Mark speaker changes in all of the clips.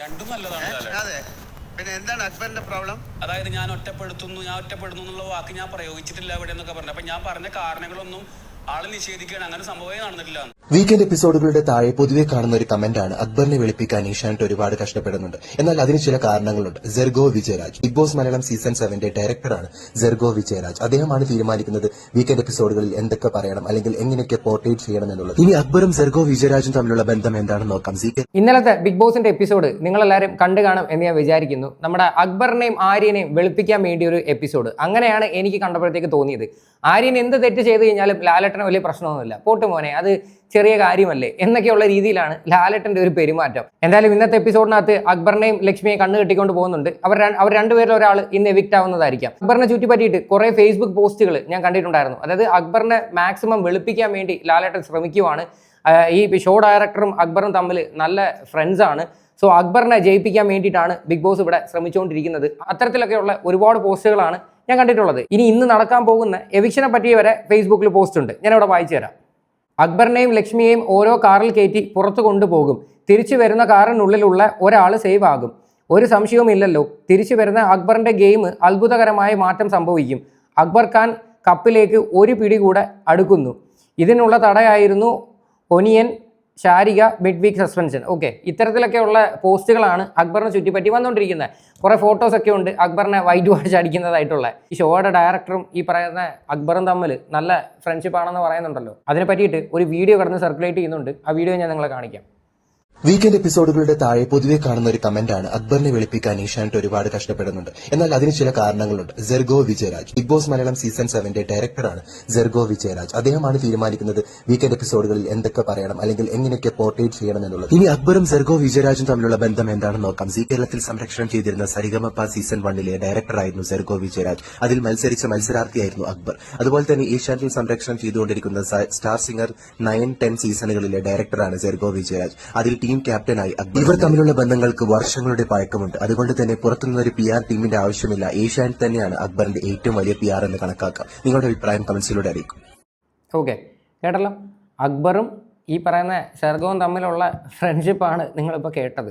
Speaker 1: രണ്ടും നല്ലതാണ്
Speaker 2: അതെ. പിന്നെ എന്താണ് അക്ബറിന്റെ പ്രോബ്ലം?
Speaker 1: അതായത് ഞാൻ ഒറ്റപ്പെടുത്തുന്നു ഞാൻ ഒറ്റപ്പെടുന്നു എന്നുള്ള വാക്ക് ഞാൻ പ്രയോഗിച്ചിട്ടില്ല ഇവിടെ എന്നൊക്കെ പറഞ്ഞു. അപ്പൊ ഞാൻ പറഞ്ഞ കാരണങ്ങളൊന്നും ആൾ നിഷേധിക്കുകയാണ്. അങ്ങനെ സംഭവമേ നടന്നിട്ടില്ല.
Speaker 3: വീക്കെൻഡ് എപ്പിസോഡുകളുടെ താഴെ പൊതുവെ കാണുന്ന ഒരു കമന്റാണ് അക്ബറിനെ വെളുപ്പിക്കാൻ ഈശാനിട്ട് ഒരുപാട് കഷ്ടപ്പെടുന്നുണ്ട്. എന്നാൽ അതിന് ചില കാരണങ്ങളുണ്ട്. Jergo Vijayaraj. Big boss Malayalam season സെവന്റെ ഡയറക്ടറാണ് ജെർഗോ വിജയരാജ്. അദ്ദേഹമാണ് തീരുമാനിക്കുന്നത് വീക്കെൻഡ് എപ്പിസോഡുകളിൽ എന്തൊക്കെ പറയണം അല്ലെങ്കിൽ എങ്ങനെയൊക്കെ പോർട്രേറ്റ് ചെയ്യണം എന്നുള്ളത്. ഇനി അക്ബറും ജെർഗോ വിജയരാജും തമ്മിലുള്ള ബന്ധം എന്താണെന്ന് നോക്കാം സി
Speaker 4: ഇന്നലത്തെ ബിഗ് ബോസിന്റെ എപ്പിസോഡ് നിങ്ങൾ എല്ലാവരും കണ്ടു കാണും എന്ന് ഞാൻ വിചാരിക്കുന്നു. നമ്മുടെ അക്ബറിനെയും ആര്യനെയും വെളുപ്പിക്കാൻ വേണ്ടി ഒരു എപ്പിസോഡ്. അങ്ങനെയാണ് എനിക്ക് കണ്ടപ്പോഴത്തേക്ക് തോന്നിയത്. ആര്യൻ എന്ത് തെറ്റ് ചെയ്ത് കഴിഞ്ഞാലും ലാലേട്ടന് വലിയ പ്രശ്നമൊന്നുമില്ല. പോട്ട് മോനെ അത് ചെറിയ കാര്യമല്ലേ? എന്നൊക്കെയുള്ള രീതിയിലാണ് ലാലേട്ടന്റെ ഒരു പെരുമാറ്റം. എന്തായാലും ഇന്നത്തെ എപ്പിസോഡിനകത്ത് അക്ബറിനെയും ലക്ഷ്മിയെ കണ്ണു കെട്ടിക്കൊണ്ട് പോകുന്നുണ്ട്. അവർ അവർ രണ്ടുപേരിൽ ഒരാൾ ഇന്ന് എവിക്റ്റ് ആവുന്നതായിരിക്കാം. അക്ബറിനെ ചുറ്റിപ്പറ്റിയിട്ട് കുറേ ഫേസ്ബുക്ക് പോസ്റ്റുകൾ ഞാൻ കണ്ടിട്ടുണ്ടായിരുന്നു. അതായത് അക്ബറിനെ മാക്സിമം വെളുപ്പിക്കാൻ വേണ്ടി ലാലേട്ടൻ ശ്രമിക്കുവാണ്. ഈ ഷോ ഡയറക്ടറും അക്ബറും തമ്മിൽ നല്ല ഫ്രണ്ട്സാണ് സോ അക്ബറിനെ ജയിപ്പിക്കാൻ വേണ്ടിയിട്ടാണ് ബിഗ് ബോസ് ഇവിടെ ശ്രമിച്ചുകൊണ്ടിരിക്കുന്നത്. അത്തരത്തിലൊക്കെയുള്ള ഒരുപാട് പോസ്റ്റുകളാണ് ഞാൻ കണ്ടിട്ടുള്ളത്. ഇനി ഇന്ന് നടക്കാൻ പോകുന്ന എവിക്ഷനെ പറ്റിയ വരെ ഫേസ്ബുക്കിൽ പോസ്റ്റ് ഉണ്ട്. ഞാൻ അവിടെ വായിച്ചു തരാം. അക്ബറിനെയും ലക്ഷ്മിയെയും ഓരോ കാറിൽ കയറ്റി പുറത്തു കൊണ്ടുപോകും. തിരിച്ചു വരുന്ന കാറിനുള്ളിലുള്ള ഒരാൾ സേവ് ആകും. ഒരു സംശയവുമില്ലല്ലോ തിരിച്ചു വരുന്ന അക്ബറിന്റെ ഗെയിം അത്ഭുതകരമായ മാറ്റം സംഭവിക്കും. അക്ബർ ഖാൻ കപ്പിലേക്ക് ഒരു പിടി കൂടെ അടുക്കുന്നു. ഇതിനുള്ള തടയായിരുന്നു onion Sarika mid week suspension okay ഇത്തരത്തിലൊക്കെയുള്ള പോസ്റ്റുകളാണ് അക്ബറിനെ ചുറ്റിപ്പറ്റി വന്നുകൊണ്ടിരിക്കുന്നത് കുറേ ഫോട്ടോസ് ഒക്കെ ഉണ്ട് അക്ബറിനെ വൈറ്റ് വാഷ് അടിക്കുന്നതായിട്ടുള്ള. ഈ ഷോയുടെ ഡയറക്ടറും ഈ പറയുന്ന അക്ബറും തമ്മിൽ നല്ല ഫ്രണ്ട്ഷിപ്പ് ആണെന്ന് പറയുന്നുണ്ടല്ലോ. അതിനെ പറ്റിയിട്ട് ഒരു വീഡിയോ കടന്ന് സർക്കുലേറ്റ് ചെയ്യുന്നുണ്ട്. ആ വീഡിയോ ഞാൻ നിങ്ങളെ കാണിക്കാം.
Speaker 3: വീക്കെൻഡ് എപ്പിസോഡുകളുടെ താഴെ പൊതുവെ കാണുന്ന ഒരു കമന്റാണ് അക്ബറിനെ വെളുപ്പിക്കാൻ ഈശാന്റ് ഒരുപാട് കഷ്ടപ്പെടുന്നുണ്ട്. എന്നാൽ അതിന് ചില കാരണങ്ങളുണ്ട്. Jergo Vijayaraj. Big boss Malayalam season സെവന്റെ ഡയറക്ടറാണ് ജെർഗോ വിജയരാജ്. അദ്ദേഹമാണ് തീരുമാനിക്കുന്നത് വീക്കെൻഡ് എപ്പിസോഡുകളിൽ എന്തൊക്കെ പറയണം അല്ലെങ്കിൽ എങ്ങനെയൊക്കെ പോർട്രേറ്റ് ചെയ്യണം എന്നുള്ളത്. ഇനി അക്ബറും ജെർഗോ വിജയരാജും തമ്മിലുള്ള ബന്ധം എന്താണെന്ന് നോക്കാം. സി കേരളത്തിൽ സംരക്ഷണം ചെയ്തിരുന്ന സരിഗമപ്പ സീസൺ വണ്ണിലെ ഡയറക്ടറായിരുന്നു ജെർഗോ വിജയരാജ്. അതിൽ മത്സരിച്ച മത്സരാർത്ഥിയായിരുന്നു അക്ബർ. അതുപോലെ തന്നെ ഏഷ്യാനെറ്റിൽ സംരക്ഷണം ചെയ്തുകൊണ്ടിരിക്കുന്ന സ്റ്റാർ സിംഗർ നയൻ ടെൻ സീസണുകളിലെ ഡയറക്ടറാണ് ജെർഗോ വിജയരാജ്. അതിൽ ടീം ക്യാപ്റ്റനായി. അക്ബർ ഇവർ തമ്മിലുള്ള ബന്ധങ്ങൾക്ക് വർഷങ്ങളുടെ പഴക്കമുണ്ട്. അതുകൊണ്ട് തന്നെ പുറത്തുനിന്ന് ഒരു പി ആർ ടീമിന്റെ ആവശ്യമില്ല. ഏഷ്യാനെറ്റ് തന്നെയാണ് അക്ബറിന്റെ ഏറ്റവും വലിയ പി ആർ എന്ന് കണക്കാക്കാം. നിങ്ങളുടെ അഭിപ്രായം കമൻസിലൂടെ അറിയിക്കും.
Speaker 4: ഓക്കെ കേട്ടല്ലോ അക്ബറും ഈ പറയുന്ന ഷെർഗവും തമ്മിലുള്ള ഫ്രണ്ട്ഷിപ്പാണ് നിങ്ങളിപ്പോൾ കേട്ടത്.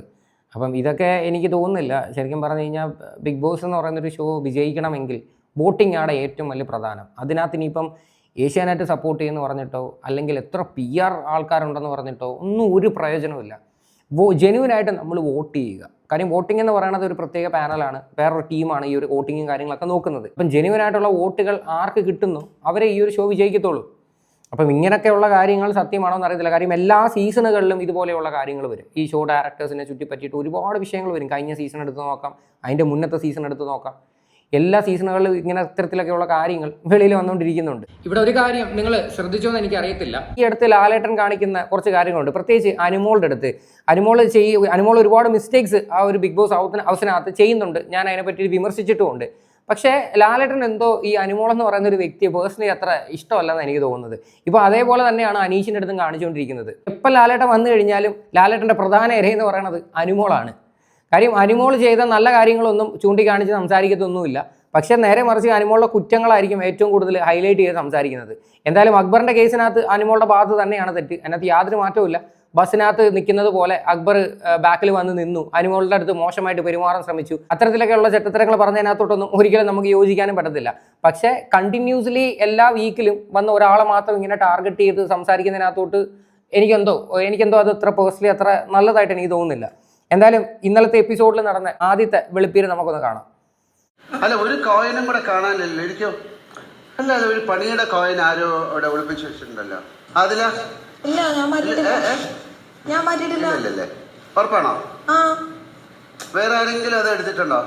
Speaker 4: അപ്പം ഇതൊക്കെ എനിക്ക് തോന്നുന്നില്ല. ശരിക്കും പറഞ്ഞു കഴിഞ്ഞാൽ ബിഗ് ബോസ് എന്ന് പറയുന്നൊരു ഷോ വിജയിക്കണമെങ്കിൽ വോട്ടിംഗ് ആണ് ഏറ്റവും വലിയ പ്രധാനം. അതിനകത്ത് ഇനിയിപ്പം ഏഷ്യാനെറ്റ് സപ്പോർട്ട് ചെയ്യുമെന്ന് പറഞ്ഞിട്ടോ അല്ലെങ്കിൽ എത്ര പി ആർ ആൾക്കാരുണ്ടെന്ന് പറഞ്ഞിട്ടോ ഒന്നും ഒരു പ്രയോജനമില്ല വോ ജെനുവിനായിട്ട് നമ്മൾ വോട്ട് ചെയ്യുക. കാര്യം വോട്ടിംഗ് എന്ന് പറയുന്നത് ഒരു പ്രത്യേക പാനലാണ് വേറൊരു ടീമാണ് ഈ ഒരു വോട്ടിങ്ങും കാര്യങ്ങളൊക്കെ നോക്കുന്നത്. അപ്പം ജെനുവിനായിട്ടുള്ള വോട്ടുകൾ ആർക്ക് കിട്ടുന്നു? അവരെ ഈ ഒരു ഷോ വിജയിക്കത്തുള്ളൂ. അപ്പം ഇങ്ങനെയൊക്കെയുള്ള കാര്യങ്ങൾ സത്യമാണോ എന്ന് അറിയത്തില്ല. കാര്യം എല്ലാ സീസണുകളിലും ഇതുപോലെയുള്ള കാര്യങ്ങൾ വരും. ഈ ഷോ ഡയറക്ടേഴ്സിനെ ചുറ്റിപ്പറ്റിയിട്ട് ഒരുപാട് വിഷയങ്ങൾ വരും. കഴിഞ്ഞ സീസൺ എടുത്ത് നോക്കാം. അതിന്റെ മുന്നത്തെ സീസൺ എടുത്ത് നോക്കാം. എല്ലാ സീസണുകളിലും ഇങ്ങനെ ഇത്തരത്തിലൊക്കെയുള്ള കാര്യങ്ങൾ വെളിയിൽ വന്നുകൊണ്ടിരിക്കുന്നുണ്ട്. ഇവിടെ ഒരു കാര്യം നിങ്ങൾ ശ്രദ്ധിച്ചോ എന്ന് എനിക്ക് അറിയത്തില്ല. ഈ അടുത്ത് ലാലേട്ടൻ കാണിക്കുന്ന കുറച്ച് കാര്യങ്ങളുണ്ട്. പ്രത്യേകിച്ച് അനുമോളുടെ അടുത്ത്. അനുമോൾ ചെയ്യ അനുമോൾ ഒരുപാട് മിസ്റ്റേക്സ് ആ ഒരു ബിഗ് ബോസ് അവസരത്ത് ചെയ്യുന്നുണ്ട്. ഞാൻ അതിനെപ്പറ്റി വിമർശിച്ചിട്ടുമുണ്ട്. പക്ഷേ ലാലേട്ടൻ എന്തോ ഈ അനുമോൾ എന്ന് പറയുന്ന ഒരു വ്യക്തിയെ പേഴ്സണലി അത്ര ഇഷ്ടമല്ലെന്ന് എനിക്ക് തോന്നുന്നത്. ഇപ്പോൾ അതേപോലെ തന്നെയാണ് അനീഷിന്റെ അടുത്തും കാണിച്ചുകൊണ്ടിരിക്കുന്നത്. എപ്പോൾ ലാലേട്ടൻ വന്നു കഴിഞ്ഞാലും ലാലേട്ടന്റെ പ്രധാന ഇരയെന്ന് പറയുന്നത് അനുമോളാണ്. കാര്യം അനുമോൾ ചെയ്ത നല്ല കാര്യങ്ങളൊന്നും ചൂണ്ടിക്കാണിച്ച് സംസാരിക്കത്തൊന്നുമില്ല. പക്ഷെ നേരെ മറിച്ച് അനുമോളുടെ കുറ്റങ്ങളായിരിക്കും ഏറ്റവും കൂടുതൽ ഹൈലൈറ്റ് ചെയ്ത് സംസാരിക്കുന്നത്. എന്തായാലും അക്ബറിന്റെ കേസിനകത്ത് അനുമോളുടെ ഭാഗത്ത് തന്നെയാണ് തെറ്റ്. അതിനകത്ത് യാതൊരു മാറ്റവും ബസ്സിനകത്ത് നിൽക്കുന്നത് പോലെ അക്ബർ ബാക്കിൽ വന്ന് നിന്നു. അനുമോളുടെ അടുത്ത് മോശമായിട്ട് പെരുമാറാൻ ശ്രമിച്ചു. അത്തരത്തിലൊക്കെയുള്ള ചെറ്റത്തരങ്ങൾ പറഞ്ഞതിനകത്തോട്ടൊന്നും ഒരിക്കലും നമുക്ക് യോജിക്കാനും പറ്റത്തില്ല. പക്ഷേ കണ്ടിന്യൂസ്ലി എല്ലാ വീക്കിലും വന്ന ഒരാളെ മാത്രം ഇങ്ങനെ ടാർഗറ്റ് ചെയ്ത് സംസാരിക്കുന്നതിനകത്തോട്ട് എനിക്കെന്തോ എനിക്കെന്തോ അത് അത്ര പേഴ്സണലി അത്ര നല്ലതായിട്ട് എനിക്ക് തോന്നുന്നില്ല. എന്തായാലും ഇന്നലത്തെ എപ്പിസോഡിൽ നടന്ന ആദ്യത്തെ വെളുപ്പീര് നമുക്കൊന്ന് കാണാം.
Speaker 2: അല്ല ഒരു കോയിനും കൂടെ കാണാനല്ലേ എനിക്കോ അല്ല അത് ഒരു പണിയുടെ കോയിൻ ആരോ അവിടെ ഒളിപ്പിച്ചു വെച്ചിട്ടുണ്ടല്ലോ. അതില?
Speaker 5: ഇല്ല ഞാൻ മാറ്റിയിട്ടില്ല. ഞാൻ മാറ്റിയിട്ടില്ല.
Speaker 2: ഇല്ലല്ലേ ഉറപ്പാണോ?
Speaker 5: ആ.
Speaker 2: വേറെ ആരെങ്കിലും അത് എടുത്തിട്ടുണ്ടോ?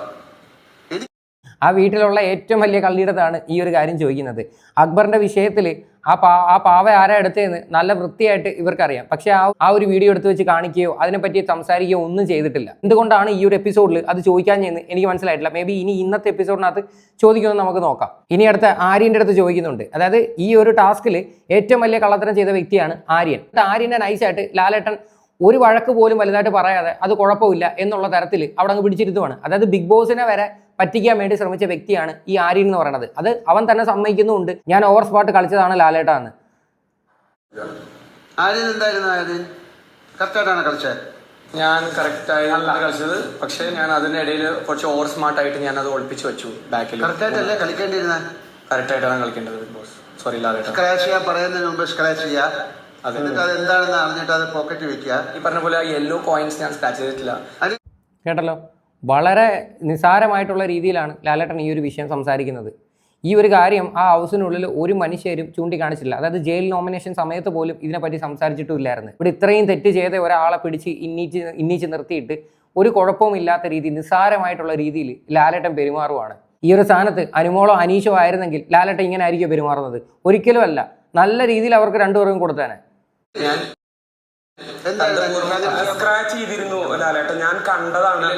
Speaker 4: ആ വീട്ടിലുള്ള ഏറ്റവും വലിയ കള്ളിയിടത്താണ് ഈ ഒരു കാര്യം ചോദിക്കുന്നത്. അക്ബറിന്റെ വിഷയത്തിൽ ആ പാ ആ പാവ ആരാ എടുത്തതെന്ന് നല്ല വൃത്തിയായിട്ട് ഇവർക്കറിയാം. പക്ഷേ ആ ആ ഒരു വീഡിയോ എടുത്ത് വെച്ച് കാണിക്കുകയോ അതിനെപ്പറ്റി സംസാരിക്കുകയോ ഒന്നും ചെയ്തിട്ടില്ല. എന്തുകൊണ്ടാണ് ഈ ഒരു എപ്പിസോഡിൽ അത് ചോദിക്കാൻ ചെയ്യുന്നത് എനിക്ക് മനസ്സിലായിട്ടില്ല. മേ ബി ഇനി ഇന്നത്തെ എപ്പിസോഡിനകത്ത് ചോദിക്കുമെന്ന് നമുക്ക് നോക്കാം. ഇനി അടുത്ത ആര്യന്റെ അടുത്ത് ചോദിക്കുന്നുണ്ട്. അതായത് ഈ ഒരു ടാസ്കിൽ ഏറ്റവും വലിയ കള്ളത്തരം ചെയ്ത വ്യക്തിയാണ് ആര്യൻ. ആര്യനെ നൈസായിട്ട് ലാലേട്ടൻ ഒരു വഴക്ക് പോലും വലുതായിട്ട് പറയാതെ അത് കുഴപ്പമില്ല എന്നുള്ള തരത്തിൽ അവിടെ അങ്ങ് പിടിച്ചിരുത്തുവാണ്. അതായത് ബിഗ് ബോസിനെ വരെ പറ്റിക്കാൻ വേണ്ടി ശ്രമിച്ച വ്യക്തിയാണ് ഈ ആര്യൻ എന്ന് പറയുന്നത്. അത് അവൻ തന്നെ സമ്മതിക്കുന്നുമുണ്ട്. ഞാൻ ഓവർ സ്പോട്ട് കളിച്ചതാണ് ലാലേട്ട എന്ന്
Speaker 2: ആര്യൻ എന്തായിരുന്നു ആര്യൻ കറക്റ്റായിട്ടാണ് കളിച്ചത്
Speaker 6: ഞാൻ കറക്റ്റായി കളിച്ചത്. പക്ഷേ ഞാൻ അതിനിടയിൽ കുറച്ച് ഓവർ സ്മാർട്ട് ആയിട്ട് ഞാൻ അത് ഒളിപ്പിച്ച് വെച്ചു ബാക്കിൽ
Speaker 2: കറക്റ്റായിട്ടല്ലേ കളിക്കേണ്ടിയിരുന്ന?
Speaker 6: കറക്റ്റ് ആയിട്ടാണ് കളിക്കേണ്ടത് ബിഗ് ബോസ് സോറി ലാലേട്ട.
Speaker 2: സ്ക്രാച്ച് ചെയ്യാൻ പറയുന്നതിന് മുമ്പ് സ്ക്രാച്ച് ചെയ്യുക. എന്നിട്ട് അത് എന്താണെന്ന് അറിഞ്ഞിട്ട് അത് പോക്കറ്റ് വെക്കുക.
Speaker 6: ഈ പറഞ്ഞ പോലെ യെല്ലോ കോയിൻസ് ഞാൻ സ്ക്രാച്ച് ചെയ്തിട്ടില്ല.
Speaker 4: കേട്ടല്ലോ? വളരെ നിസാരമായിട്ടുള്ള രീതിയിലാണ് ലാലേട്ടൻ ഈ ഒരു വിഷയം സംസാരിക്കുന്നത്. ഈ ഒരു കാര്യം ആ ഹൗസിനുള്ളിൽ ഒരു മനുഷ്യരും ചൂണ്ടിക്കാണിച്ചില്ല. അതായത് ജയിൽ നോമിനേഷൻ സമയത്ത് പോലും ഇതിനെപ്പറ്റി സംസാരിച്ചിട്ടില്ലായിരുന്നു ഇവിടെ ഇത്രയും തെറ്റ് ചെയ്ത ഒരാളെ പിടിച്ച് ഇന്നീച്ച് ഇന്നീച്ച് നിർത്തിയിട്ട് ഒരു കുഴപ്പവും ഇല്ലാത്ത രീതി നിസ്സാരമായിട്ടുള്ള രീതിയിൽ ലാലേട്ടൻ പെരുമാറുവാണ്. ഈ ഒരു സ്ഥാനത്ത് അനുമോളോ അനീഷോ ആയിരുന്നെങ്കിൽ ലാലേട്ടൻ ഇങ്ങനെ ആയിരിക്കും പെരുമാറുന്നത്? ഒരിക്കലും അല്ല നല്ല രീതിയിൽ അവർക്ക് രണ്ടുപേർക്കും കൊടുത്തേനെ
Speaker 7: സ്ക്രാച്ച് ചെയ്തിരുന്നു ലാലേട്ടൻ ഞാൻ കണ്ടതാണ്.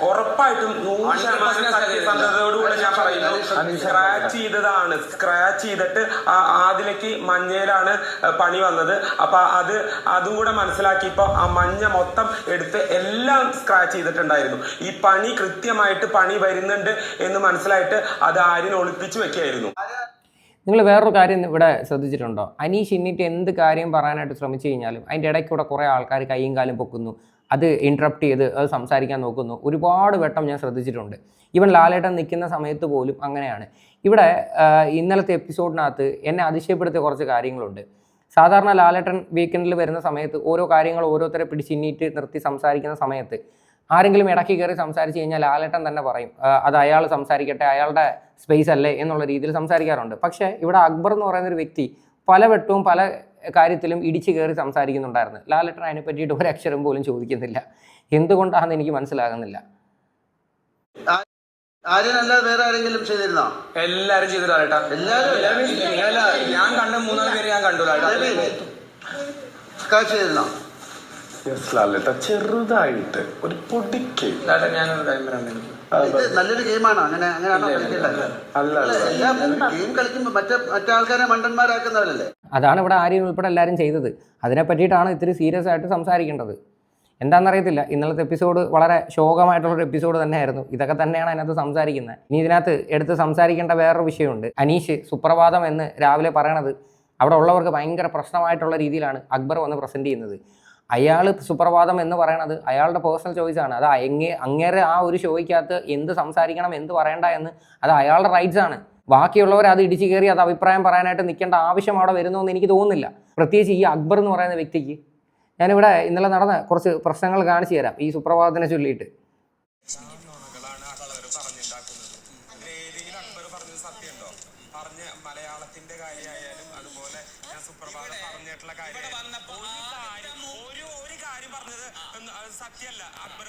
Speaker 7: ഉറപ്പായിട്ടും നൂറ് ശതമാനം സത്യസന്ധതയോടുകൂടെ ഞാൻ പറയുന്നു. സ്ക്രാച്ച് ചെയ്തതാണ്. സ്ക്രാച്ച് ചെയ്തിട്ട് ആ- ആദിലേക്ക് മഞ്ഞയിലാണ് പണി വന്നത്. അപ്പൊ അത് അതും കൂടെ മനസ്സിലാക്കി ഇപ്പൊ ആ മഞ്ഞ മൊത്തം എടുത്ത് എല്ലാം സ്ക്രാച്ച് ചെയ്തിട്ടുണ്ടായിരുന്നു. ഈ പണി കൃത്യമായിട്ട് പണി വരുന്നുണ്ട് എന്ന് മനസ്സിലായിട്ട് അത് ആരിനെ ഒളിപ്പിച്ചു വെക്കായിരുന്നു
Speaker 4: നിങ്ങൾ വേറൊരു കാര്യം ഇവിടെ ശ്രദ്ധിച്ചിട്ടുണ്ടോ? അനീഷ് ഇന്നിട്ട് എന്ത് കാര്യം പറയാനായിട്ട് ശ്രമിച്ചു കഴിഞ്ഞാലും അതിന്റെ ഇടയ്ക്കൂടെ കുറേ ആൾക്കാർ കൈയും കാലും പൊക്കുന്നു. അത് ഇൻട്രപ്റ്റ് ചെയ്ത് അത് സംസാരിക്കാൻ നോക്കുന്നു. ഒരുപാട് വട്ടം ഞാൻ ശ്രദ്ധിച്ചിട്ടുണ്ട്. ഇവൻ ലാലേട്ടൻ നിൽക്കുന്ന സമയത്ത് പോലും അങ്ങനെയാണ്. ഇവിടെ ഇന്നലത്തെ എപ്പിസോഡിനകത്ത് എന്നെ അതിശയപ്പെടുത്തിയ കുറച്ച് കാര്യങ്ങളുണ്ട്. സാധാരണ ലാലേട്ടൻ വീക്കെൻഡിൽ വരുന്ന സമയത്ത് ഓരോ കാര്യങ്ങൾ ഓരോരുത്തരെ പിടിച്ചിന്നിട്ട് നിർത്തി സംസാരിക്കുന്ന സമയത്ത് ആരെങ്കിലും ഇടയ്ക്ക് കയറി സംസാരിച്ച് കഴിഞ്ഞാൽ ലാലേട്ടൻ തന്നെ പറയും അത് അയാൾ സംസാരിക്കട്ടെ അയാളുടെ സ്പേസ് അല്ലേ എന്നുള്ള രീതിയിൽ സംസാരിക്കാറുണ്ട്. പക്ഷേ ഇവിടെ അക്ബർ എന്ന് പറയുന്ന ഒരു വ്യക്തി പല വെട്ടവും പല കാര്യത്തിലും ഇടിച്ചു കയറി സംസാരിക്കുന്നുണ്ടായിരുന്നു. ലാലേട്ടൻ അതിനെ പറ്റിയിട്ട് ഒരു അക്ഷരം പോലും ചോദിക്കുന്നില്ല. എന്തുകൊണ്ടാണെന്ന് എനിക്ക് മനസ്സിലാകുന്നില്ല.
Speaker 2: ആര്യനല്ലാതെ വേറെ ആരെങ്കിലും ചെയ്തിരുന്നോ?
Speaker 6: എല്ലാരും ചെയ്തു
Speaker 2: എല്ലാവരും
Speaker 6: ഞാൻ കണ്ട മൂന്നാൽ പേര് ഞാൻ കണ്ടു ലാലേട്ട.
Speaker 2: ചെയ്തിരുന്നോ?
Speaker 7: ലാലേട്ട ചെറുതായിട്ട് ഒരു പൊടിക്ക്.
Speaker 6: ഞാനൊരു
Speaker 2: നല്ലൊരു ഗെയിമാണ് അങ്ങനെ അങ്ങനെയാണോ കളിക്കേണ്ടത്
Speaker 7: അല്ല അല്ല.
Speaker 2: ഗെയിം കളിക്കുമ്പോൾ മറ്റേ മറ്റാൾക്കാരെ മണ്ടന്മാരാക്കുന്നവരല്ലേ?
Speaker 4: അതാണ് ഇവിടെ ആര്യൻ ഉൾപ്പെടെ എല്ലാവരും ചെയ്തത്. അതിനെ പറ്റിയിട്ടാണ് ഇത്തിരി സീരിയസ് ആയിട്ട് സംസാരിക്കേണ്ടത്. എന്താണെന്നറിയത്തില്ല. ഇന്നലത്തെ എപ്പിസോഡ് വളരെ ശോകമായിട്ടുള്ളൊരു എപ്പിസോഡ് തന്നെയായിരുന്നു. ഇതൊക്കെ തന്നെയാണ് അതിനകത്ത് സംസാരിക്കുന്നത്. ഇനി ഇതിനകത്ത് എടുത്ത് സംസാരിക്കേണ്ട വേറൊരു വിഷയമുണ്ട്. അനീഷ് സുപ്രഭാതം എന്ന് രാവിലെ പറയണത് അവിടെ ഉള്ളവർക്ക് ഭയങ്കര പ്രശ്നമായിട്ടുള്ള രീതിയിലാണ് അക്ബർ വന്ന് പ്രസന്റ് ചെയ്യുന്നത്. അയാൾ സുപ്രഭാതം എന്ന് പറയണത് അയാളുടെ പേഴ്സണൽ ചോയ്സ് ആണ്. അത് അങ്ങേ അങ്ങേരെ ആ ഒരു ഷോയ്ക്കകത്ത് എന്ത് സംസാരിക്കണം എന്ത് പറയണ്ട എന്ന് അത് അയാളുടെ റൈറ്റ്സ് ആണ്. ബാക്കിയുള്ളവർ അത് ഇടിച്ചു കയറി അത് അഭിപ്രായം പറയാനായിട്ട് നിൽക്കേണ്ട ആവശ്യം അവിടെ വരുന്നു എന്ന് എനിക്ക് തോന്നുന്നില്ല. പ്രത്യേകിച്ച് ഈ അക്ബർ എന്ന് പറയുന്ന വ്യക്തിക്ക് ഞാനിവിടെ ഇന്നലെ നടന്ന കുറച്ച് പ്രശ്നങ്ങൾ കാണിച്ചു തരാം ഈ സുപ്രഭാതത്തിനെ ചൊല്ലിയിട്ട്.
Speaker 7: മലയാളത്തിന്റെ കാര്യമായാലും അതുപോലെ ഞാൻ സുപ്രഭാതം പറഞ്ഞിട്ടുള്ള കാര്യം അക്ബർ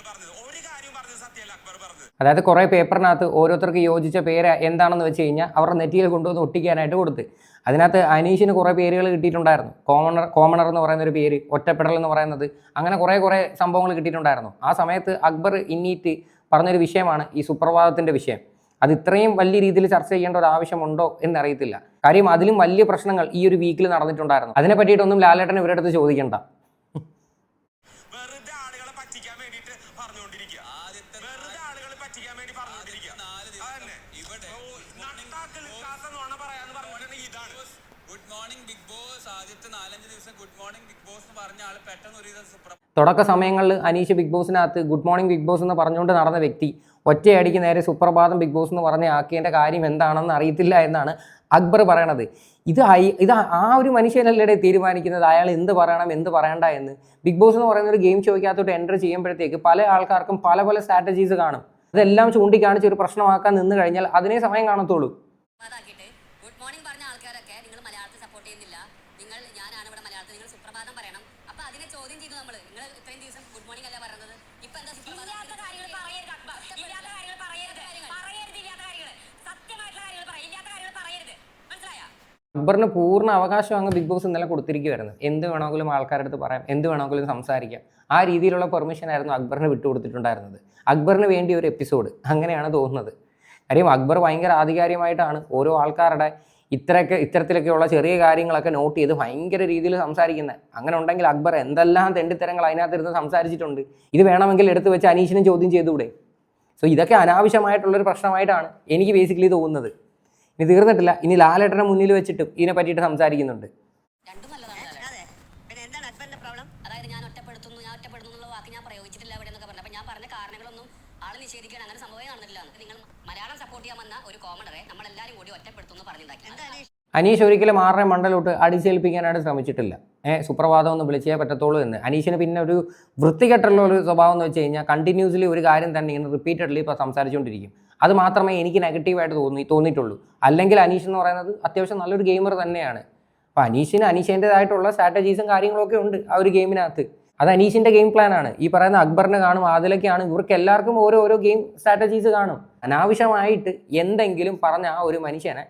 Speaker 7: ഒരു കാര്യം അക്ബർ
Speaker 4: അതായത് കുറേ പേപ്പറിനകത്ത് ഓരോരുത്തർക്ക് യോജിച്ച പേര് എന്താണെന്ന് വെച്ച് കഴിഞ്ഞാൽ അവരുടെ നെറ്റിയിൽ കൊണ്ടുവന്ന് ഒട്ടിക്കാനായിട്ട് കൊടുത്ത്. അതിനകത്ത് അനീഷിന് കുറേ പേരുകൾ കിട്ടിയിട്ടുണ്ടായിരുന്നു. കോമണർ കോമണർ എന്ന് പറയുന്ന ഒരു പേര് ഒറ്റപ്പെടൽ എന്ന് പറയുന്നത് അങ്ങനെ കുറേ കുറേ സംഭവങ്ങൾ കിട്ടിയിട്ടുണ്ടായിരുന്നു. ആ സമയത്ത് അക്ബർ ഇന്നീറ്റ് പറഞ്ഞൊരു വിഷയമാണ് ഈ സുപ്രഭാതത്തിന്റെ വിഷയം. അത് ഇത്രയും വലിയ രീതിയിൽ ചർച്ച ചെയ്യേണ്ട ഒരു ആവശ്യമുണ്ടോ എന്നറിയത്തില്ല. കാര്യം അതിലും വലിയ പ്രശ്നങ്ങൾ ഈ ഒരു വീക്കിൽ നടന്നിട്ടുണ്ടായിരുന്നു. അതിനെ പറ്റിയിട്ടൊന്നും ലാലേട്ടൻ ഇവരുടെ അടുത്ത് ചോദിക്കണ്ട. തുടക്ക സമയങ്ങളിൽ അനീഷ് ബിഗ് ബോസിനകത്ത് ഗുഡ് മോർണിംഗ് ബിഗ് ബോസ് എന്ന് പറഞ്ഞുകൊണ്ട് നടന്ന വ്യക്തി ഒറ്റയടിക്ക് നേരെ സുപ്രഭാതം ബിഗ് ബോസ് എന്ന് പറഞ്ഞ് ആക്കിയതിന്റെ കാര്യം എന്താണെന്ന് അറിയത്തില്ല എന്നാണ് അക്ബർ പറയണത്. ഇത് ഇത് ആ ഒരു മനുഷ്യനല്ലേ തീരുമാനിക്കുന്നത്? അയാൾ എന്ത് പറയണം എന്ത് പറയണ്ട എന്ന്. ബിഗ് ബോസ് എന്ന് പറയുന്ന ഒരു ഗെയിം ഷോയ്ക്കകത്തോട്ട് എന്റർ ചെയ്യുമ്പോഴത്തേക്ക് പല ആൾക്കാർക്കും പല പല സ്ട്രാറ്റജീസ് കാണും. അതെല്ലാം ചൂണ്ടിക്കാണിച്ച് ഒരു പ്രശ്നമാക്കാൻ നിന്ന് കഴിഞ്ഞാൽ അതിനേ സമയം കാണത്തുള്ളൂ.
Speaker 8: ഗുഡ് മോർണിംഗ് പറഞ്ഞ ആൾക്കാരൊക്കെ നിങ്ങൾ മലയാളത്തിൽ സപ്പോർട്ട് ചെയ്യുന്നില്ല. നിങ്ങൾ ഞാനാണ് ഇവിടെ മലയാളത്തിൽ നിങ്ങൾ സുപ്രഭാതം പറയണം. അപ്പൊ അതിനെ ചോദ്യം ചെയ്തു നമ്മൾ നിങ്ങൾ ഇത്രയും ദിവസം ഗുഡ് മോർണിംഗ് അല്ല പറയുന്നത് ഇപ്പൊ എന്താ ഇല്ലാത്ത കാര്യങ്ങൾ പറയരുത് അക്ബർ. ഇല്ലാത്ത കാര്യങ്ങൾ പറയരുത്. പറയരുത് ഇല്ലാത്ത കാര്യങ്ങൾ. സത്യമായിട്ടുള്ള കാര്യങ്ങൾ പറയും ഇല്ലാത്ത കാര്യങ്ങൾ പറയരുത്. മനസ്സിലായോ?
Speaker 4: അക്ബറിന് പൂർണ അവകാശം അങ്ങ് ബിഗ് ബോസ് ഇന്നലെ കൊടുത്തിരിക്കുവായിരുന്നു. എന്ത് വേണമെങ്കിലും ആൾക്കാരുടെ അടുത്ത് പറയാം. എന്ത് വേണമെങ്കിലും സംസാരിക്കാം. ആ രീതിയിലുള്ള പെർമിഷൻ ആയിരുന്നു അക്ബറിന് വിട്ടുകൊടുത്തിട്ടുണ്ടായിരുന്നത്. അക്ബറിന് വേണ്ടി ഒരു എപ്പിസോഡ് അങ്ങനെയാണ് തോന്നുന്നത്. കാര്യം അക്ബർ ഭയങ്കര ആധികാരികമായിട്ടാണ് ഓരോ ആൾക്കാരുടെ ഇത്രയൊക്കെ ഇത്തരത്തിലൊക്കെയുള്ള ചെറിയ കാര്യങ്ങളൊക്കെ നോട്ട് ചെയ്ത് ഭയങ്കര രീതിയിൽ സംസാരിക്കുന്നത്. അങ്ങനെ ഉണ്ടെങ്കിൽ അക്ബർ എന്തെല്ലാം തെണ്ടിത്തരങ്ങൾ അതിനകത്തിരുന്ന് സംസാരിച്ചിട്ടുണ്ട്. ഇത് വേണമെങ്കിൽ എടുത്തു വെച്ച് അനീഷിനും ചോദ്യം ചെയ്തുകൂടെ? സോ ഇതൊക്കെ അനാവശ്യമായിട്ടുള്ളൊരു പ്രശ്നമായിട്ടാണ് എനിക്ക് ബേസിക്കലി തോന്നുന്നത്. ഇനി തീർന്നിട്ടില്ല. ഇനി ലാലേട്ടനെ മുന്നിൽ വെച്ചിട്ടും ഇതിനെ പറ്റിയിട്ട് സംസാരിക്കുന്നുണ്ട്
Speaker 8: രണ്ടും നല്ലതാണ് അതെ പിന്നെ എന്താണ് അക്ബറിന്റെ പ്രോബ്ലം അതായത് ഞാൻ ഒറ്റപ്പെടുത്തുന്നു ഞാൻ ഒറ്റപ്പെടുന്നു എന്നുള്ള വാക്ക് ഞാൻ കാരണങ്ങളൊന്നും ആൾ നിഷേധിക്കാൻ അങ്ങനെ സംഭവമേ നടന്നിട്ടില്ല. നിങ്ങൾ മലയാളം സപ്പോർട്ട് ചെയ്യാൻ വന്ന ഒരു കോമണറെ നമ്മളെല്ലാരും കൂടി ഒറ്റപ്പെടുത്തുന്നു പറഞ്ഞിട്ടുണ്ടാക്കി.
Speaker 4: അനീഷ്? ഒരിക്കലും ആറര മണ്ടലോട്ട് അടിച്ചേൽപ്പിക്കാനായിട്ട് ശ്രമിച്ചിട്ടില്ല. ഏഹ് സുപ്രഭാതം ഒന്ന് വിളിച്ചേ പറ്റത്തുള്ളൂ എന്ന്. അനീഷിന് പിന്നെ ഒരു വൃത്തികെട്ടുള്ള ഒരു സ്വഭാവം എന്ന് വെച്ച് കഴിഞ്ഞാൽ കണ്ടിന്യൂസ്ലി ഒരു കാര്യം തന്നെ ഇങ്ങനെ റിപ്പീറ്റഡ്ലി ഇപ്പോൾ സംസാരിച്ചുകൊണ്ടിരിക്കും. അത് മാത്രമേ എനിക്ക് നെഗറ്റീവായിട്ട് തോന്നി തോന്നിയിട്ടുള്ളൂ. അല്ലെങ്കിൽ അനീഷ് എന്ന് പറയുന്നത് അത്യാവശ്യം നല്ലൊരു ഗെയിമർ തന്നെയാണ്. അപ്പോൾ അനീഷിന് അനീഷിന്റെതായിട്ടുള്ള സ്ട്രാറ്റജീസും കാര്യങ്ങളൊക്കെ ഉണ്ട് ആ ഒരു ഗെയിമിനകത്ത് അത് അനീഷിന്റെ ഗെയിം പ്ലാൻ ആണ്. ഈ പറയുന്ന അക്ബറിനെ കാണും ആദിലൊക്കെയാണ് ഇവർക്ക് എല്ലാവർക്കും ഓരോ ഓരോ ഗെയിം സ്ട്രാറ്റജീസ് കാണും. അനാവശ്യമായിട്ട് എന്തെങ്കിലും പറഞ്ഞ ആ ഒരു മനുഷ്യനെ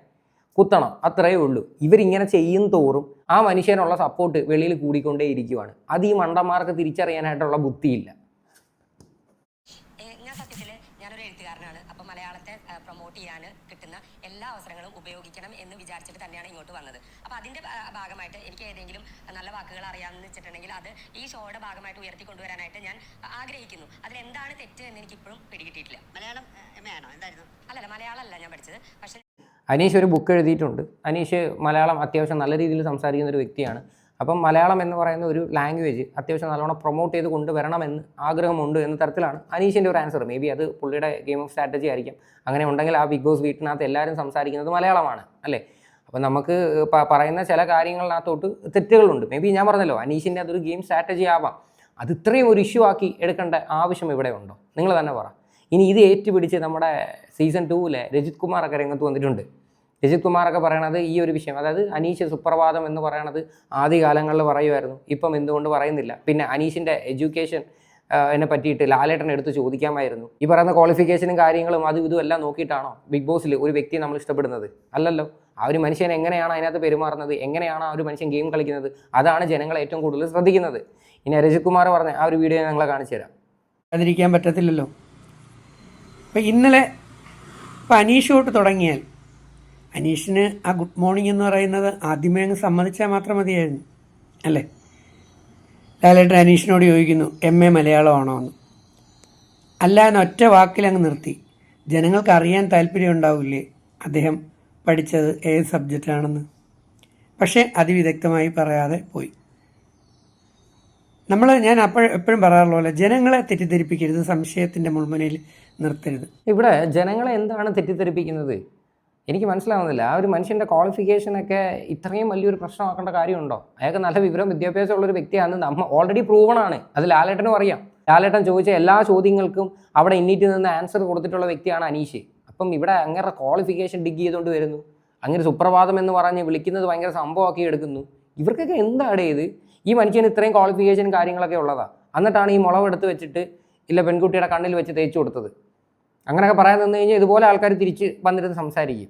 Speaker 4: കുത്തണം. അത്രയേ ഉള്ളൂ. ഇവരിങ്ങനെ ചെയ്യും തോറും ആ മനുഷ്യനുള്ള സപ്പോർട്ട് വെളിയിൽ കൂടിക്കൊണ്ടേ ഇരിക്കുവാണ്. അത് ഈ മണ്ടന്മാർക്ക് തിരിച്ചറിയാനായിട്ടുള്ള ബുദ്ധിയില്ല.
Speaker 8: ഞാൻ സത്യത്തിൽ എഴുത്തുകാരനാണ്. അപ്പം മലയാളത്തെ പ്രൊമോട്ട് ചെയ്യാൻ കിട്ടുന്ന എല്ലാ അവസരങ്ങളും ഉപയോഗിക്കണം എന്ന് വിചാരിച്ചിട്ട് തന്നെയാണ് ഇങ്ങോട്ട് വന്നത്. അപ്പം അതിന്റെ ഭാഗമായിട്ട് എനിക്ക് ഏതെങ്കിലും നല്ല വാക്കുകൾ അറിയാമെന്ന് വെച്ചിട്ടുണ്ടെങ്കിൽ അത് ഈ ഷോയുടെ ഭാഗമായിട്ട് ഉയർത്തി കൊണ്ടുവരാനായിട്ട് ഞാൻ ആഗ്രഹിക്കുന്നു. അതിൽ എന്താണ് തെറ്റ് എന്ന് എനിക്ക് ഇപ്പോഴും പിടികിട്ടിയിട്ടില്ല. മലയാളം എന്തായിരുന്നു? അല്ലല്ല മലയാളമല്ല ഞാൻ പഠിച്ചത്. പക്ഷെ
Speaker 4: അനീഷ് ഒരു ബുക്ക് എഴുതിയിട്ടുണ്ട്. അനീഷ് മലയാളം അത്യാവശ്യം നല്ല രീതിയിൽ സംസാരിക്കുന്ന ഒരു വ്യക്തിയാണ്. അപ്പം മലയാളം എന്ന് പറയുന്ന ഒരു ലാംഗ്വേജ് അത്യാവശ്യം നല്ലോണം പ്രൊമോട്ട് ചെയ്ത് കൊണ്ടുവരണമെന്ന് ആഗ്രഹമുണ്ട് എന്ന തരത്തിലാണ് അനീഷിന്റെ ഒരു ആൻസർ മേ ബി അത് പുള്ളിയുടെ ഗെയിം ഓഫ് സ്ട്രാറ്റജി ആയിരിക്കും. അങ്ങനെ ഉണ്ടെങ്കിൽ ആ ബിഗ് ബോസ് വീട്ടിനകത്ത് എല്ലാവരും സംസാരിക്കുന്നത് മലയാളമാണ് അല്ലേ? അപ്പം നമുക്ക് പറയുന്ന ചില കാര്യങ്ങളിനകത്തോട്ട് തെറ്റുകളുണ്ട്. മേ ബി ഞാൻ പറഞ്ഞല്ലോ അനീഷിന്റെ അതൊരു ഗെയിം സ്ട്രാറ്റജി ആവാം. അത് ഇത്രയും ഒരു ഇഷ്യൂ ആക്കി എടുക്കേണ്ട ആവശ്യം ഇവിടെ ഉണ്ടോ? നിങ്ങൾ തന്നെ പറ. ഇനി ഇത് ഏറ്റുപിടിച്ച് നമ്മുടെ സീസൺ ടൂവിലെ രജിത് കുമാറൊക്കെ രംഗത്ത് വന്നിട്ടുണ്ട്. രജിത് കുമാറൊക്കെ പറയണത് ഈ ഒരു വിഷയം അതായത് അനീഷ് സുപ്രഭാതം എന്ന് പറയണത് ആദ്യകാലങ്ങളിൽ പറയുമായിരുന്നു. ഇപ്പം എന്തുകൊണ്ട് പറയുന്നില്ല? പിന്നെ അനീഷിന്റെ എഡ്യൂക്കേഷൻ എന്നെ പറ്റിയിട്ട് ലാലേട്ടൻ എടുത്ത് ചോദിക്കാമായിരുന്നു. ഈ പറയുന്ന ക്വാളിഫിക്കേഷനും കാര്യങ്ങളും അതും ഇതും എല്ലാം നോക്കിയിട്ടാണോ ബിഗ് ബോസിൽ ഒരു വ്യക്തിയെ നമ്മൾ ഇഷ്ടപ്പെടുന്നത്? അല്ലല്ലോ. ആ ഒരു മനുഷ്യൻ എങ്ങനെയാണ് അതിനകത്ത് പെരുമാറുന്നത്? എങ്ങനെയാണ് ആ ഒരു മനുഷ്യൻ ഗെയിം കളിക്കുന്നത്? അതാണ് ജനങ്ങൾ ഏറ്റവും കൂടുതൽ ശ്രദ്ധിക്കുന്നത്. ഇനി രജിത് കുമാർ പറഞ്ഞ ആ ഒരു വീഡിയോ ഞാൻ നിങ്ങളെ കാണിച്ചു തരാം.
Speaker 9: അതിരിക്കാൻ പറ്റത്തില്ലല്ലോ. അപ്പം ഇന്നലെ ഇപ്പം അനീഷ് തൊട്ട് തുടങ്ങിയാൽ അനീഷിന് ആ ഗുഡ് മോർണിംഗ് എന്ന് പറയുന്നത് ആദ്യമേ അങ്ങ് സമ്മതിച്ചാൽ മാത്രം മതിയായിരുന്നു. അല്ലേ? ലാലേട്ടൻ അനീഷിനോട് ചോദിക്കുന്നു എം എ മലയാളമാണോ എന്ന്? അല്ല എന്ന് ഒറ്റ വാക്കിലങ്ങ് നിർത്തി. ജനങ്ങൾക്ക് അറിയാൻ താല്പര്യം ഉണ്ടാവില്ലേ? അദ്ദേഹം പഠിച്ചത് ഏത് സബ്ജക്റ്റാണെന്ന് പക്ഷേ അതിവിദഗ്ധമായി പറയാതെ പോയി. നമ്മൾ ഞാൻ അപ്പോൾ എപ്പോഴും പറയാറുള്ള പോലെ ജനങ്ങളെ തെറ്റിദ്ധരിപ്പിക്കരുത് സംശയത്തിന്റെ മുൾമുനയിൽ നിർത്തരുത്.
Speaker 4: ഇവിടെ ജനങ്ങളെ എന്താണ് തെറ്റിദ്ധരിപ്പിക്കുന്നത്? എനിക്ക് മനസ്സിലാവുന്നില്ല. ആ ഒരു മനുഷ്യന്റെ ക്വാളിഫിക്കേഷനൊക്കെ ഇത്രയും വലിയൊരു പ്രശ്നമാക്കേണ്ട കാര്യമുണ്ടോ? അയാൾക്ക് നല്ല വിവരം വിദ്യാഭ്യാസമുള്ള ഒരു വ്യക്തിയാണ് നമ്മൾ ഓൾറെഡി പ്രൂവൺ ആണ്. അത് ലാലേട്ടനും അറിയാം. ലാലേട്ടൻ ചോദിച്ച എല്ലാ ചോദ്യങ്ങൾക്കും അവിടെ ഇന്നീറ്റ് നിന്ന് ആൻസർ കൊടുത്തിട്ടുള്ള വ്യക്തിയാണ് അനീഷ്. അപ്പം ഇവിടെ അങ്ങനെ ക്വാളിഫിക്കേഷൻ ഡിഗ് ചെയ്തുകൊണ്ട് വരുന്നു. അങ്ങനെ സുപ്രഭാതം എന്ന് പറഞ്ഞ് വിളിക്കുന്നത് ഭയങ്കര സംഭവമാക്കി എടുക്കുന്നു. ഇവർക്കൊക്കെ എന്താണ് ഇത്? ഈ മനുഷ്യന് ഇത്രയും ക്വാളിഫിക്കേഷൻ കാര്യങ്ങളൊക്കെ ഉള്ളതാണ് എന്നിട്ടാണ് ഈ മുളവെടുത്ത് വെച്ചിട്ട് ഇല്ല പെൺകുട്ടിയുടെ കണ്ണിൽ വെച്ച് തേച്ചു കൊടുത്തത്. അങ്ങനെയൊക്കെ പറയാൻ നിന്ന് കഴിഞ്ഞാൽ ഇതുപോലെ ആൾക്കാർ തിരിച്ച് വന്നിരുന്ന് സംസാരിക്കും.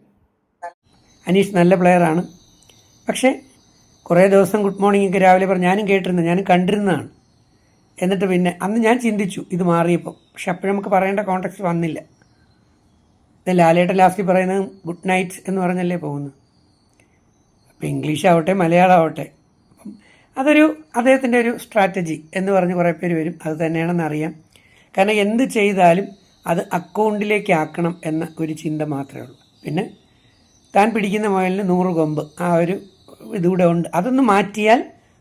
Speaker 9: അനീഷ് നല്ല പ്ലെയറാണ്. പക്ഷേ കുറേ ദിവസം ഗുഡ് മോർണിംഗ് ഒക്കെ രാവിലെ പറഞ്ഞു ഞാനും കേട്ടിരുന്നു ഞാനും കണ്ടിരുന്നതാണ്. എന്നിട്ട് പിന്നെ അന്ന് ഞാൻ ചിന്തിച്ചു ഇത് മാറിയപ്പോൾ പക്ഷെ അപ്പോഴും നമുക്ക് പറയേണ്ട കോൺടാക്ട് വന്നില്ല. ഇത് ലാലേട്ട ലാസ്റ്റ് പറയുന്നത് ഗുഡ് നൈറ്റ് എന്ന് പറഞ്ഞല്ലേ പോകുന്നത്. അപ്പോൾ ഇംഗ്ലീഷ് ആവട്ടെ മലയാളം ആവട്ടെ അതൊരു അദ്ദേഹത്തിന്റെ ഒരു സ്ട്രാറ്റജി എന്ന് പറഞ്ഞ് കുറേ പേര് വരും. അത് തന്നെയാണെന്ന് അറിയാം. കാരണം എന്ത് ചെയ്താലും അത് അക്കൗണ്ടിലേക്ക് ആക്കണം എന്ന ഒരു ചിന്ത മാത്രമേ ഉള്ളൂ. പിന്നെ താൻ പിടിക്കുന്ന മുയലിന് നൂറ് കൊമ്പ് ആ ഒരു ഇതുകൂടെ ഉണ്ട്. അതൊന്ന് മാറ്റിയാൽ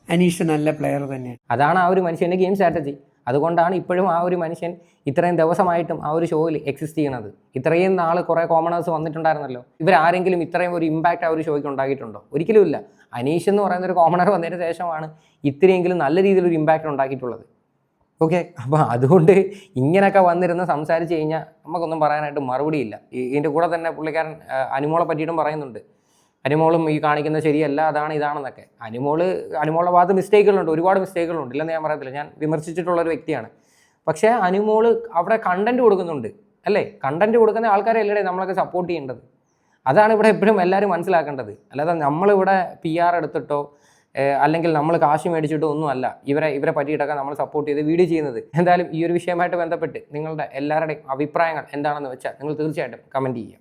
Speaker 9: അനീഷ് നല്ല പ്ലെയർ തന്നെയാണ്.
Speaker 4: അതാണ് ആ ഒരു മനുഷ്യന്റെ ഗെയിം സ്ട്രാറ്റജി അതുകൊണ്ടാണ് ഇപ്പോഴും ആ ഒരു മനുഷ്യൻ ഇത്രയും ദിവസമായിട്ടും ആ ഒരു ഷോയിൽ എക്സിസ്റ്റ് ചെയ്യുന്നത്. ഇത്രയും നാൾ കുറേ കോമണേഴ്സ് വന്നിട്ടുണ്ടായിരുന്നല്ലോ. ഇവരാരെങ്കിലും ഇത്രയും ഒരു ഇമ്പാക്റ്റ് ആ ഒരു ഷോയ്ക്ക് ഉണ്ടാക്കിയിട്ടുണ്ടോ? ഒരിക്കലും ഇല്ല. അനീഷ് എന്ന് പറയുന്ന ഒരു കോമണർ വന്നതിന് ശേഷമാണ് ഇത്രയെങ്കിലും നല്ല രീതിയിലൊരു ഇമ്പാക്റ്റ് ഉണ്ടാക്കിയിട്ടുള്ളത്. ഓക്കെ അപ്പോൾ അതുകൊണ്ട് ഇങ്ങനെയൊക്കെ വന്നിരുന്ന് സംസാരിച്ച് കഴിഞ്ഞാൽ നമുക്കൊന്നും പറയാനായിട്ട് മറുപടിയില്ല ഇതിന്റെ കൂടെ തന്നെ പുള്ളിക്കാരൻ അനുമോളെ പറ്റിയിട്ടും പറയുന്നുണ്ട്. അനുമോളും ഈ കാണിക്കുന്ന ശരിയല്ല അതാണ് ഇതാണെന്നൊക്കെ. അനുമോൾ അനുമോളുടെ ഭാഗത്ത് മിസ്റ്റേക്കുകളുണ്ട് ഒരുപാട് മിസ്റ്റേക്കുകളുണ്ട് ഇല്ലെന്ന് ഞാൻ പറയത്തില്ല ഞാൻ വിമർശിച്ചിട്ടുള്ള ഒരു വ്യക്തിയാണ്. പക്ഷേ അനുമോൾ അവിടെ കണ്ടന്റ് കൊടുക്കുന്നുണ്ട് അല്ലേ? കണ്ടന്റ് കൊടുക്കുന്ന ആൾക്കാരെ അല്ലേ നമ്മളൊക്കെ സപ്പോർട്ട് ചെയ്യേണ്ടത്? അതാണ് ഇവിടെ എപ്പോഴും എല്ലാവരും മനസ്സിലാക്കേണ്ടത്. അല്ലാതെ നമ്മളിവിടെ പി ആർ എടുത്തിട്ടോ അല്ലെങ്കിൽ നമ്മൾ കാശ് മേടിച്ചിട്ടോ ഒന്നുമല്ല ഇവരെ ഇവരെ പറ്റിയിട്ടൊക്കെ നമ്മൾ സപ്പോർട്ട് ചെയ്ത് വീഡിയോ ചെയ്യുന്നത്. എന്തായാലും ഈ ഒരു വിഷയമായിട്ട് ബന്ധപ്പെട്ട് നിങ്ങളുടെ എല്ലാവരുടെയും അഭിപ്രായങ്ങൾ എന്താണെന്ന് വെച്ചാൽ നിങ്ങൾ തീർച്ചയായിട്ടും കമന്റ് ചെയ്യുക.